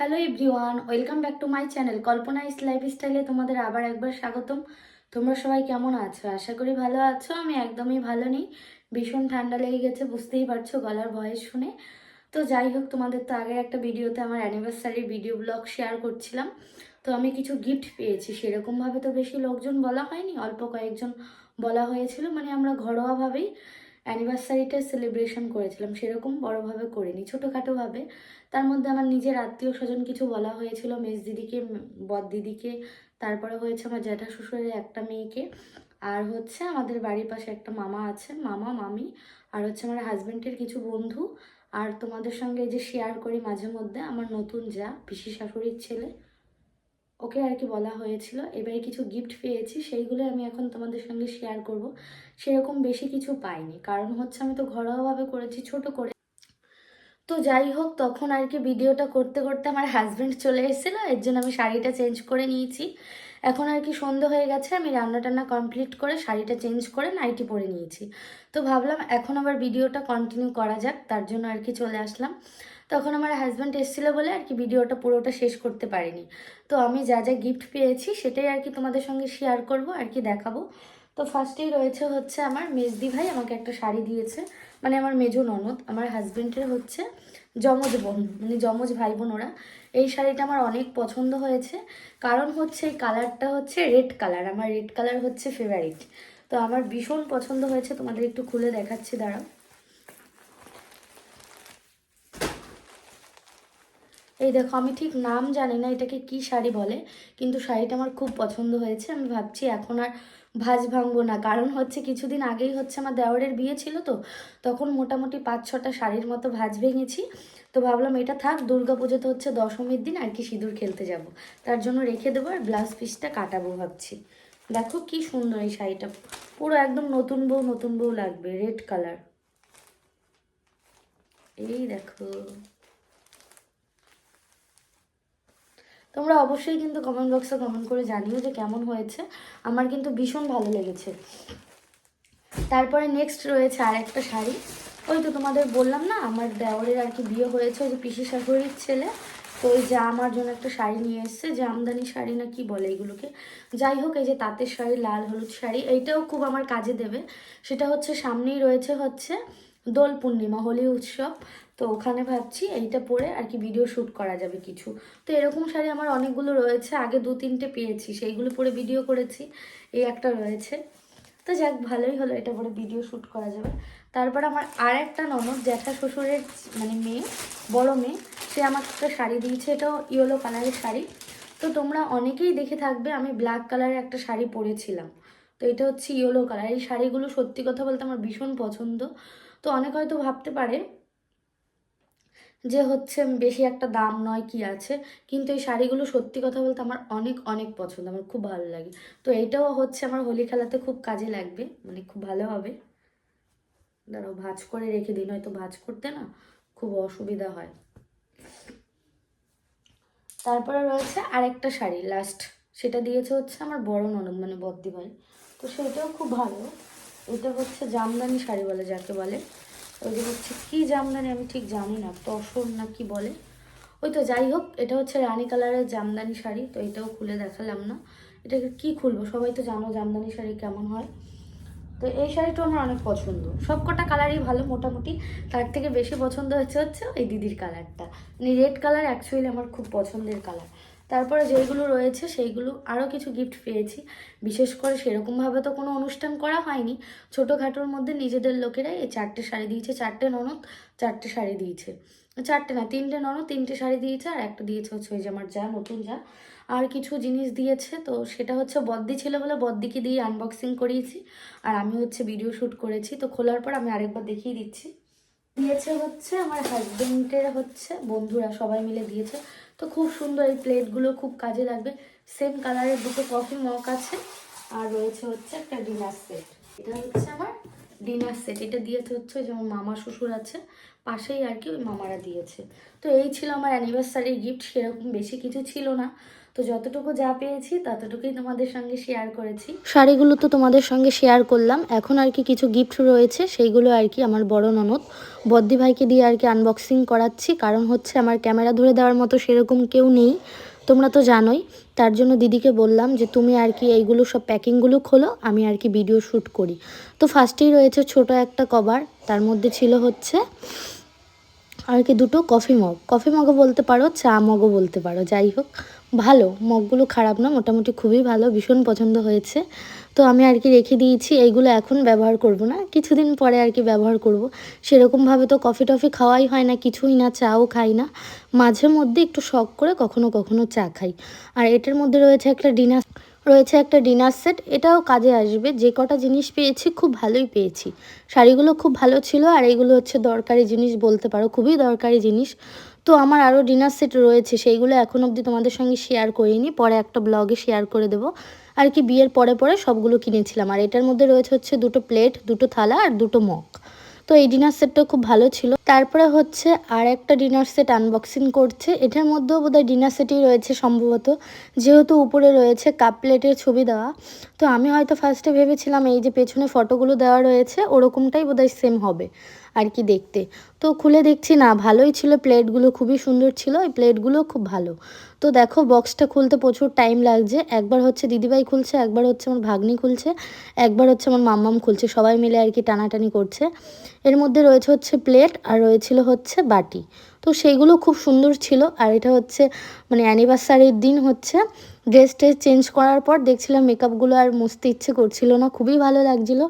Hello everyone welcome back to my channel Kalpana is লাইফস্টাইলে তোমাদের আবার একবার স্বাগতম। তোমরা সবাই কেমন আছো? আশা করি ভালো আছো, আমি একদমই ভালো নেই। ভীষণ ঠান্ডা লেগে গেছে, বুঝতেই পারছ গলার ভয়েস শুনে। তো যাই হোক, তোমাদের তো আগের একটা ভিডিওতে আমার অ্যানিভার্সারি ভিডিও ব্লগ শেয়ার করছিলাম। তো আমি কিছু গিফট পেয়েছি, সেরকমভাবে তো বেশি লোকজন বলা হয়নি, অল্প কয়েকজন বলা হয়েছিল মানে আমরা ঘরোয়াভাবেই অ্যানিভার্সারিটা সেলিব্রেশন করেছিলাম, সেরকম বড়োভাবে করিনি ছোটোখাটোভাবে তার মধ্যে আমার নিজের আত্মীয় স্বজন কিছু বলা হয়েছিল, মেজ দিদিকে বদ দিদিকে, তারপরে হয়েছে আমার জ্যাঠা শ্বশুরের একটা মেয়েকে, আর হচ্ছে আমাদের বাড়ির পাশে একটা মামা আছে, মামা, মামি, আর হচ্ছে আমার হাজব্যান্ডের কিছু বন্ধু। আর তোমাদের সঙ্গে যে শেয়ার করি মাঝে মধ্যে, আমার নতুন যা, পিসি শাশুড়ির ছেলে ওকে আর কি বলা হয়েছিল। এবারে কিছু গিফট পেয়েছি সেইগুলো আমি এখন তোমাদের সঙ্গে শেয়ার করব। সেরকম বেশি কিছু পাইনি, কারণ হচ্ছে আমি তো ঘরোয়াভাবে করেছি, ছোট করে। তো যাই হোক, তখন আর কি ভিডিওটা করতে করতে আমার হাজব্যান্ড চলে এসেছিল, এর জন্য আমি শাড়িটা চেঞ্জ করে নিয়েছি। এখন আর কি সন্ধে হয়ে গেছে, আমি রান্না টান্না কমপ্লিট করে শাড়িটা চেঞ্জ করে নাইটি পরে নিয়েছি। তো ভাবলাম এখন আবার ভিডিওটা কন্টিনিউ করা যাক, তার জন্য আর কি চলে আসলাম। তখন আমার হাজব্যান্ড এসেছিল বলে আর কি ভিডিওটা পুরোটা শেষ করতে পারিনি। তো আমি যা যা গিফট পেয়েছি সেটাই আর কি তোমাদের সঙ্গে শেয়ার করব, আর কি দেখাবো। তো ফার্স্টেই রয়েছে হচ্ছে আমার মেজদি ভাই আমাকে একটা শাড়ি দিয়েছে। মানে আমার মেজো ননদ, আমার হাজব্যান্ডের হচ্ছে যমজ বোন মানে যমজ ভাই বোন ওরা। এই শাড়িটা আমার অনেক পছন্দ হয়েছে। কারণ হচ্ছে এই কালারটা হচ্ছে রেড কালার আমার রেড কালার হচ্ছে ফেভারিট তো আমার ভীষণ পছন্দ হয়েছে, তোমাদের একটু খুলে দেখাচ্ছি, দাঁড়াও। এই দেখো, আমি ঠিক নাম জানি না এটাকে কি শাড়ি বলে, কিন্তু শাড়িটা আমার খুব পছন্দ হয়েছে। আমি ভাবছি এখন আর ভাজ ভাঙবো না। কারণ হচ্ছে কিছুদিন আগেই হচ্ছে আমার দেওয়ারের বিয়ে ছিল তো, তখন মোটামুটি পাঁচ ছটা শাড়ির মতো ভাজ ভেঙেছি। তো ভাবলাম এটা থাক, দুর্গা পুজোতে হচ্ছে দশমীর দিন আর কি সিঁদুর খেলতে যাব। তার জন্য রেখে দেবো আর ব্লাউজ পিসটা কাটাবো ভাবছি। দেখো কি সুন্দর এই শাড়িটা। পুরো একদম নতুন বউ নতুন বউ লাগবে, রেড কালার। এই দেখো। তোমরা অবশ্যই কিন্তু কমেন্ট বক্সে কমেন্ট করে জানিও যে কেমন হয়েছে। আমার কিন্তু ভীষণ ভালো লেগেছে। তারপরে নেক্সট রয়েছে আর একটা শাড়ি। ওই তো তোমাদের বললাম না, আমার দেওরের আর কি বিয়ে হয়েছে, ওই যে পিসি শাশুড়ির ছেলে। তো ওই যে আমার জন্য একটা শাড়ি নিয়ে এসছে জামদানি শাড়ি না কি বলে এগুলোকে। যাই হোক, এই যে তাঁতের শাড়ি, লাল হলুদ শাড়ি, এইটাও খুব আমার কাজে দেবে। সেটা হচ্ছে সামনেই রয়েছে হচ্ছে দোল পূর্ণিমা হোলি উৎসব। তো ওখানে ভাবছি এইটা পরে আর কি ভিডিও শ্যুট করা যাবে কিছু। তো এরকম শাড়ি আমার অনেকগুলো রয়েছে, আগে দু তিনটে পেয়েছি, সেইগুলো পরে ভিডিও করেছি, এই একটা রয়েছে। তো যাক, ভালোই হলো এটা পরে ভিডিও শ্যুট করা যাবে। তারপর আমার আর একটা ননদ, জ্যাঠা শ্বশুরের মানে মেয়ে, বড় মেয়ে, সে আমাকে একটা শাড়ি দিয়েছে, এটাও ইয়েলো কালারের শাড়ি। তো তোমরা অনেকেই দেখে থাকবে আমি ব্ল্যাক কালারের একটা শাড়ি পরেছিলাম। তো এটা হচ্ছে ইয়েলো কালার এই শাড়িগুলো সত্যি কথা বলতে আমার ভীষণ পছন্দ। তো অনেক হয়তো ভাবতে পারে যে হচ্ছে বেশি একটা দাম নয় কি আছে, কিন্তু এই শাড়িগুলো সত্যি কথা বলতে আমার অনেক অনেক পছন্দ, আমার খুব ভালো লাগে। তো এইটাও হচ্ছে আমার হোলি খেলাতে খুব কাজে লাগবে মানে খুব ভালো হবে। দাঁড়াও, ভাজ করে রেখে দিন হয়তো ভাজ করতে না খুব অসুবিধা হয়। তারপরে রয়েছে আরেকটা শাড়ি, লাস্ট, সেটা দিয়েছে হচ্ছে আমার বড় ননদ মানে বদ্দি ভাই তো সেটাও খুব ভালো। এটা হচ্ছে জামদানি শাড়ি বলে যাকে বলে। ওইটা হচ্ছে কী জামদানি আমি ঠিক জানি না, তসর না কি বলে। ওই তো যাই হোক, এটা হচ্ছে রানী কালারের জামদানি শাড়ি, তো এটাও খুলে দেখালাম না। এটাকে কি খুলবো? সবাই তো জানো জামদানি শাড়ি কেমন হয়। তো এই শাড়িটা আমার অনেক পছন্দ। সব কটা কালারই ভালো মোটামুটি। তার থেকে বেশি পছন্দ হচ্ছে হচ্ছে এই দিদির কালারটা। মানে রেড কালার অ্যাকচুয়ালি আমার খুব পছন্দের কালার। তারপরে যেইগুলো রয়েছে সেইগুলো আরও কিছু গিফট পেয়েছি। বিশেষ করে সেরকমভাবে তো কোনো অনুষ্ঠান করা হয়নি। ছোটোখাটোর মধ্যে নিজেদের লোকেরা এই চারটে শাড়ি দিয়েছে, চারটে ননদ, চারটে শাড়ি দিয়েছে। চারটে না, তিনটে ননদ, তিনটে শাড়ি দিয়েছে আর একটা দিয়েছে হচ্ছে ওই যে আমার যা, নতুন যা। আর কিছু জিনিস দিয়েছে, তো সেটা হচ্ছে বদ্দি ছিল বলে বদ্দিকে দিয়ে আনবক্সিং করিয়েছি। আর আমি হচ্ছে ভিডিও শ্যুট করেছি, তো খোলার পর আমি আরেকবার দেখিয়ে দিচ্ছি। দিয়েছে হচ্ছে আমার হাজবেন্ডের হচ্ছে বন্ধুরা সবাই মিলে দিয়েছে। তো খুব সুন্দর এই প্লেটগুলো খুব কাজে লাগবে। সেম কালারের দুটো কফি মগ আছে আর রয়েছে হচ্ছে একটা ডিনার সেট। এটা হচ্ছে আমার ডিনার সেট। এটা দিয়েছে হচ্ছে যেমন মামা শ্বশুর আছে, পাশেই আর কি ওই মামারা দিয়েছে। তো এই ছিল আমার অ্যানিভার্সারির গিফট সেরকম বেশি কিছু ছিল না। তো যতটুকু যা পেয়েছি, ততটুকুই তোমাদের সঙ্গে শেয়ার করেছি। শাড়িগুলো তো তোমাদের সঙ্গে শেয়ার করলাম। এখন আর কি কিছু গিফট রয়েছে, সেইগুলো আর কি আমার বড় ননদ বদ্দি ভাইকে দিয়ে আর কি আনবক্সিং করাচ্ছি। কারণ হচ্ছে আমার ক্যামেরা ধরে দেওয়ার মতো সেরকম কেউ নেই, তোমরা তো জানোই। তার জন্য দিদিকে বললাম যে, তুমি আর কি এইগুলো সব প্যাকিংগুলো খোলো, আমি আর কি ভিডিও শ্যুট করি। তো ফার্স্টেই রয়েছে ছোট একটা কভার তার মধ্যে ছিল হচ্ছে আর কি দুটো কফি মগ কফি মগও বলতে পারো, চা মগও বলতে পারো, যাই হোক। ভালো মগগুলো খারাপ না, মোটামুটি খুবই ভালো, ভীষণ পছন্দ হয়েছে। তো আমি আর কি রেখে দিয়েছি, এইগুলো এখন ব্যবহার করব না, কিছুদিন পরে আর কি ব্যবহার করব। সেরকমভাবে তো কফি টফি খাওয়াই হয় না, কিছুই না, চাও খাই না। মাঝে মধ্যে একটু শখ করে কখনো কখনো চা খাই। আর এটার মধ্যে রয়েছে একটা ডিনার, রয়েছে একটা ডিনার সেট, এটাও কাজে আসবে। যে কটা জিনিস পেয়েছি, খুব ভালোই পেয়েছি। শাড়িগুলো খুব ভালো ছিল, আর এইগুলো হচ্ছে দরকারি জিনিস বলতে পারো, খুবই দরকারি জিনিস। তো আমার আরও ডিনার সেট রয়েছে, সেইগুলো এখন অবধি তোমাদের সঙ্গে শেয়ার করিনি, পরে একটা ব্লগে শেয়ার করে দেবো। আর কি বিয়ের পরে পরে সবগুলো কিনেছিলাম, আর এটার মধ্যে রয়েছে হচ্ছে দুটো প্লেট দুটো থালা আর দুটো মগ। তো এই ডিনার সেটটা খুব ভালো ছিল। তারপরে হচ্ছে আর একটা ডিনার সেট আনবক্সিং করছে। এটার মধ্যেও বোধহয় ডিনার সেটই রয়েছে সম্ভবত। যেহেতু উপরে রয়েছে কাপ প্লেটের ছবি দেওয়া। তো আমি হয়তো ফার্স্টে ভেবেছিলাম এই যে পেছনে ফটোগুলো দেওয়া রয়েছে, ওরকমটাই বোধহয় সেম হবে আর কি দেখতে। তো খুলে দেখছি, না, ভালোই ছিল প্লেটগুলো খুবই সুন্দর ছিল, এই প্লেটগুলো খুব ভালো। তো দেখো বক্সটা খুলতে প্রচুর টাইম লাগছে। একবার হচ্ছে দিদিভাই খুলছে, একবার হচ্ছে আমার ভাগ্নি খুলছে, একবার হচ্ছে আমার মাম্মাম খুলছে। সবাই মিলে আর কি টানাটানি করছে। এর মধ্যে রয়েছে হচ্ছে প্লেট আর রয়েছিল হচ্ছে বাটি। তো সেইগুলো খুব সুন্দর ছিল। আর এটা হচ্ছে মানে অ্যানিভার্সারির দিন হচ্ছে ড্রেস ট্রেস চেঞ্জ করার পর দেখছিলাম মেকআপগুলো আর মুছতে ইচ্ছে করছিল না, খুবই ভালো লাগছিল।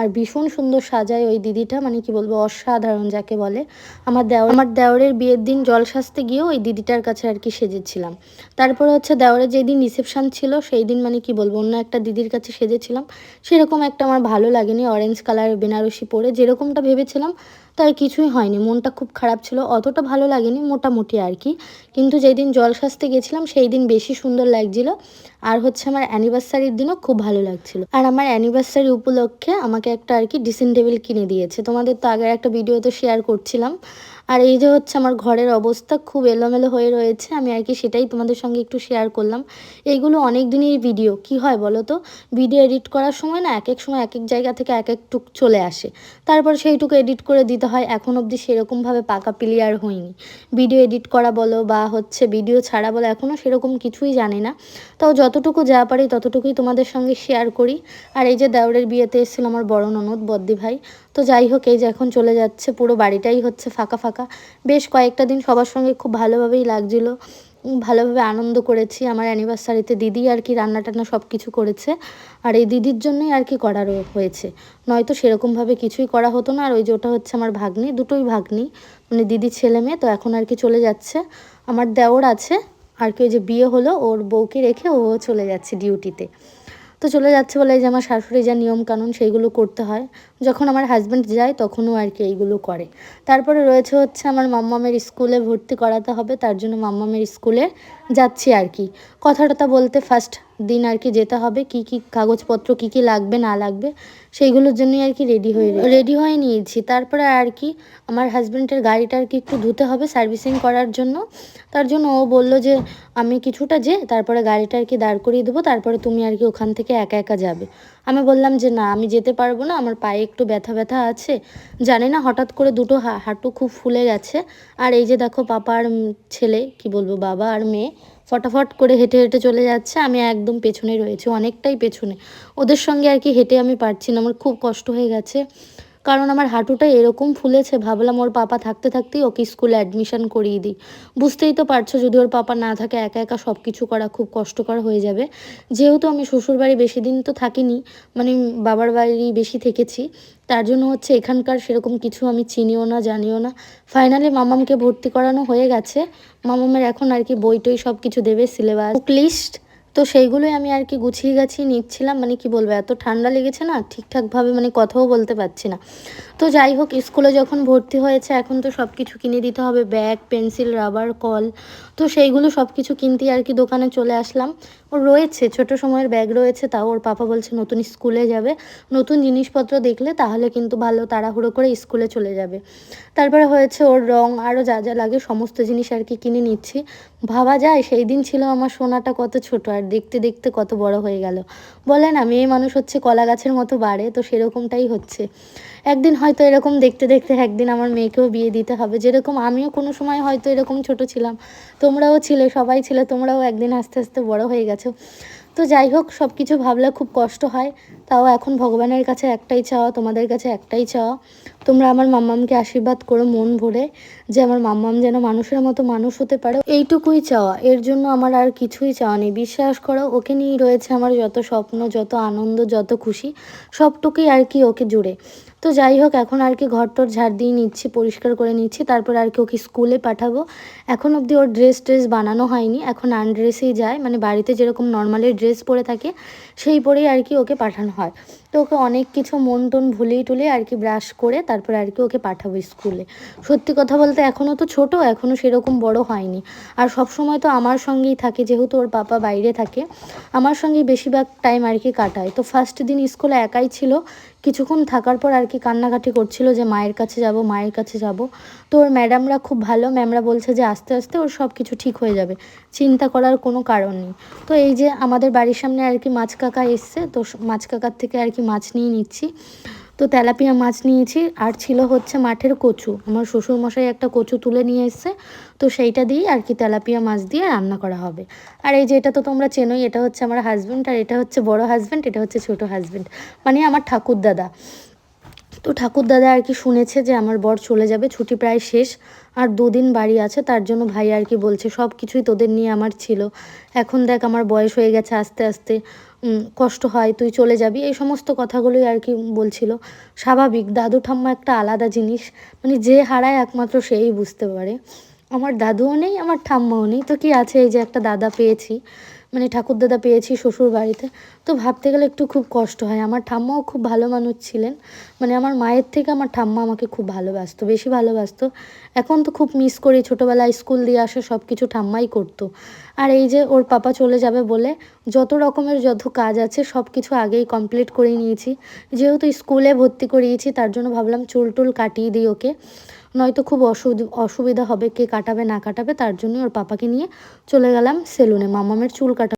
আর ভীষণ সুন্দর সাজায় ওই দিদিটা মানে কি বলব, অসাধারণ যাকে বলে। আমার দেওয়ার আমার দেওরের বিয়ের দিন জল সাজতে গিয়েও ওই দিদিটার কাছে আর কি সেজেছিলাম। তারপরে হচ্ছে দেওরের যেদিন রিসেপশান ছিল সেই দিন মানে কি বলব, অন্য একটা দিদির কাছে সেজেছিলাম। সেরকম একটা আমার ভালো লাগেনি অরেঞ্জ কালার বেনারসি পরে যেরকমটা ভেবেছিলাম তার কিছুই হয়নি। মনটা খুব খারাপ ছিল, অতটা ভালো লাগেনি, মোটামুটি আর কি। কিন্তু যেদিন জল সাজতে গেছিলাম সেই দিন বেশি সুন্দর লাগছিল। আর হচ্ছে আমার অ্যানিভার্সারির দিনও খুব ভালো লাগছিল। আর আমার অ্যানিভার্সারি উপলক্ষে আমাকে একটা আর কি ড্রেসিং টেবিল কিনে দিয়েছে। তোমাদের তো আগের একটা ভিডিও তো শেয়ার করছিলাম। আর এই যে হচ্ছে আমার ঘরের অবস্থা খুব এলোমেলো হয়ে রয়েছে, আমি আর কি সেটাই তোমাদের সঙ্গে একটু শেয়ার করলাম। এইগুলো অনেক দিনের ভিডিও কি হয় বলো তো? ভিডিও এডিট করার সময় না এক এক সময় এক এক জায়গা থেকে এক এক টুক চলে আসে। তারপর সেইটুকু এডিট করে দিতে হয়, এখন অবধি সেরকমভাবে পাকা প্লেয়ার হয়নি ভিডিও এডিট করা বলো বা হচ্ছে ভিডিও ছাড়া বলো এখনও সেরকম কিছুই জানি না। তাও যতটুকু যা পারি ততটুকুই তোমাদের সঙ্গে শেয়ার করি। আর এই যে দেওরের বিয়েতে এসেছিল আমার বড় ননদ বদ্দি ভাই তো যাই হোক, এই যে এখন চলে যাচ্ছে, পুরো বাড়িটাই হচ্ছে ফাঁকা ফাঁকা। বেশ কয়েকটা দিন সবার সঙ্গে খুব ভালোভাবেই লাগছিল। ভালোভাবে আনন্দ করেছি। আমার অ্যানিভার্সারিতে দিদি আর কি রান্না টান্না সব কিছু করেছে। আর এই দিদির জন্যই আর কি করা হয়েছে। নয়তো সেরকমভাবে কিছুই করা হতো না। আর ওই যে ওটা হচ্ছে আমার ভাগ্নি, দুটোই ভাগ্নি। মানে দিদি ছেলে মেয়ে, তো এখন আর কি চলে যাচ্ছে। আমার দেওর আছে। আর কি ওই যে বিয়ে হলো, ওর বউকে রেখে ও চলে যাচ্ছে ডিউটিতে। তো চলে যাচ্ছে বলে যে আমার শাশুড়ি যা নিয়মকানুন সেইগুলো করতে হয়। যখন আমার হাজব্যান্ড যায় তখনও আর কি এইগুলো করে। তারপরে রয়েছে হচ্ছে আমার মাম্মামের স্কুলে ভর্তি করাতে হবে, তার জন্য মাম্মামের স্কুলে যাচ্ছি আর কি। কথাটা বলতে ফার্স্ট দিন আর কি যেতে হবে, কি কি কাগজপত্র, কি কি লাগবে, না লাগবে, সেইগুলোর জন্যই আর কি রেডি হয়ে রেডি হয়ে নিয়েছি। তারপরে আর কি আমার হাজব্যান্ডের গাড়িটা আর কি একটু ধুতে হবে সার্ভিসিং করার জন্য। তার জন্য ও বলল যে, আমি কিছুটা যে, তারপরে গাড়িটা আর কি দাঁড় করিয়ে দেবো, তারপরে তুমি আর কি ওখান থেকে একা একা যাবে। আমি বললাম যে, না, আমি যেতে পারব না, আমার পায়ে একটু ব্যথা ব্যথা আছে। জানি না, হঠাৎ করে দুটো হাঁটু খুব ফুলে গেছে। আর এই যে দেখো, পাপা আর ছেলে, কি বলব, বাবা আর মেয়ে ফটাফট করে হেঁটে হেঁটে চলে যাচ্ছে। আমি একদম পেছনে রয়েছি, অনেকটাই পেছনে। ওদের সঙ্গে আর কি হেঁটে আমি পারছি না, আমার খুব কষ্ট হয়ে গেছে। কারণ আমার হাঁটুটা এরকম ফুলেছে, ভাবলাম ওর পাপা থাকতে থাকতেই ওকে স্কুলে অ্যাডমিশন করিয়ে দিই। বুঝতেই তো পারছ, যদি ওর পাপা না থাকে, একা একা সব কিছু করা খুব কষ্টকর হয়ে যাবে। যেহেতু আমি শ্বশুরবাড়ি বেশি দিন তো থাকিনি মানে বাবার বাড়ি বেশি থেকেছি, তার জন্য হচ্ছে এখানকার সেরকম কিছু আমি চিনিও না, জানিও না। ফাইনালি মামামকে ভর্তি করানো হয়ে গেছে। মামামের এখন আর কি বই টই সব কিছু দেবে সিলেবাস লিস্ট তো সেইগুলোই আমি আর কি গুছিয়ে গাছিয়ে নিচ্ছিলাম মানে কি বলব, এত ঠান্ডা লেগেছে না, ঠিকঠাকভাবে মানে কথাও বলতে পারছি না। তো যাই হোক, স্কুলে যখন ভর্তি হয়েছে, এখন তো সব কিছু কিনে দিতে হবে, ব্যাগ, পেন্সিল, রাবার, কল তো সেইগুলো সব কিছু কিনতে আর কি দোকানে চলে আসলাম। ওর রয়েছে, ছোট সময়ের ব্যাগ রয়েছে, তাও ওর পাপা বলছে নতুন স্কুলে যাবে। নতুন জিনিসপত্র দেখলে তাহলে কিন্তু ভালো, তাড়াহুড়ো করে স্কুলে চলে যাবে। তারপরে হয়েছে ওর রং আরও যা যা লাগে, সমস্ত জিনিস আর কি কিনে নিচ্ছি। ভাবা যায় সেই দিন ছিল আমার সোনাটা কত ছোট, আর দেখতে দেখতে কত বড় হয়ে গেল। বলে না, মেয়ে মানুষ হচ্ছে কলা গাছের মতো বাড়ে, তো সেরকমটাই হচ্ছে। একদিন হয়তো এরকম দেখতে দেখতে একদিন আমার মেয়েকেও বিয়ে দিতে হবে। যেরকম আমিও কোনো সময় হয়তো এরকম ছোট ছিলাম। তোমরাও ছিলে, সবাই ছিলে, তোমরাও একদিন আস্তে আস্তে বড় হয়ে গেছো। তো যাই হোক সব কিছু ভাবলে খুব কষ্ট হয়। তাও এখন ভগবানের কাছে একটাই চাওয়া, তোমাদের কাছে একটাই চাওয়া। তোমরা আমার মাম্মামকে আশীর্বাদ করো মন ভরে, যে আমার মাম্মাম যেন মানুষের মতো মানুষ হতে পারে। এইটুকুই চাওয়া। এর জন্য আমার আর কিছুই চাওয়া নেই। বিশ্বাস করো, ওকে নিয়েই রয়েছে আমার যত স্বপ্ন, যত আনন্দ, যত খুশি, সবটুকুই আর কি ওকে জুড়ে। তো যাই হোক, এখন আর কি ঘরটর ঝাড় দিয়ে নিচ্ছি, পরিষ্কার করে নিচ্ছি, তারপর আর কি ওকে স্কুলে পাঠাবো। এখন অবধি ওর ড্রেস ট্রেস বানানো হয়নি, এখন আনড্রেসেই যায় মানে বাড়িতে যেরকম নর্মালি ড্রেস পরে থাকে, সেই পরেই আর কি ওকে পাঠানো হয়। তো ওকে অনেক কিছু মন টন ভুলেই টুলে আর কি ব্রাশ করে তারপর আর কি ওকে পাঠাবো স্কুলে। সত্যি কথা বলতে এখনও তো ছোট এখনও সেরকম বড় হয়নি। আর সব সময় তো আমার সঙ্গেই থাকে, যেহেতু ওর পাপা বাইরে থাকে, আমার সঙ্গেই বেশিরভাগ টাইম আর কি কাটায়। তো ফার্স্ট দিন স্কুলে একাই ছিল কিছুক্ষণ থাকার পর আর কি কান্নাকাটি করছিল যে মায়ের কাছে যাব, মায়ের কাছে যাব। তো ওর ম্যাডামরা খুব ভালো। ম্যামরা বলছে যে আস্তে আস্তে ওর সব কিছু ঠিক হয়ে যাবে। চিন্তা করার কোনো কারণ নেই। তো এই যে আমাদের বাড়ির সামনে আর কি মাছ কাকা এসছে, তো মাছ কাকার থেকে আর কি মাছ নিয়ে নিচ্ছি। তো তেলাপিয়া মাছ নিয়েছি, আর ছিল হচ্ছে মাঠের কচু। আমার শ্বশুরমশাই একটা কচু তুলে নিয়ে এসছে, তো সেইটা দিয়েই আর কি তেলাপিয়া মাছ দিয়ে রান্না করা হবে। আর এই যে এটা তো তোমরা চেনোই, এটা হচ্ছে আমার হাজব্যান্ড আর এটা হচ্ছে বড় হাজব্যান্ড এটা হচ্ছে ছোট হাজব্যান্ড মানে আমার ঠাকুর দাদা তো ঠাকুর দাদা আর কি শুনেছে যে আমার বর চলে যাবে, ছুটি প্রায় শেষ আর দুদিন বাড়ি আছে, তার জন্য ভাই আর কি বলছে, সব কিছুই তোদের নিয়ে আমার ছিল। এখন দেখ আমার বয়স হয়ে গেছে আস্তে আস্তে কষ্ট হয়, তুই চলে যাবি, এই সমস্ত কথাগুলোই আর কি বলছিল। স্বাভাবিক, দাদু ঠাম্মা একটা আলাদা জিনিস মানে যে হারায় একমাত্র সেই বুঝতে পারে। আমার দাদুও নেই, আমার ঠাম্মাও নেই, তো কি আছে, এই যে একটা দাদা পেয়েছি। মানে ঠাকুরদাদা পেয়েছি শ্বশুর বাড়িতে তো ভাবতে গেলে একটু খুব কষ্ট হয়। আমার ঠাম্মাও খুব ভালো মানুষ ছিলেন। মানে আমার মায়ের থেকে আমার ঠাম্মা আমাকে খুব ভালোবাসতো, বেশি ভালোবাসতো। এখন তো খুব মিস করি, ছোটোবেলায় স্কুল দিয়ে আসে সব কিছু ঠাম্মাই করতো। আর এই যে ওর পাপা চলে যাবে বলে যত রকমের যত কাজ আছে সব কিছু আগেই কমপ্লিট করে নিয়েছি। যেহেতু স্কুলে ভর্তি করিয়েছি, তার জন্য ভাবলাম চুল টুল কাটিয়ে দিই ওকে। নয়তো খুব অসুবিধা হবে কে কাটাবে না কাটাবে, তার জন্য ওর পাপাকে নিয়ে চলে গেলাম সেলুনে। মামামের চুল কাটা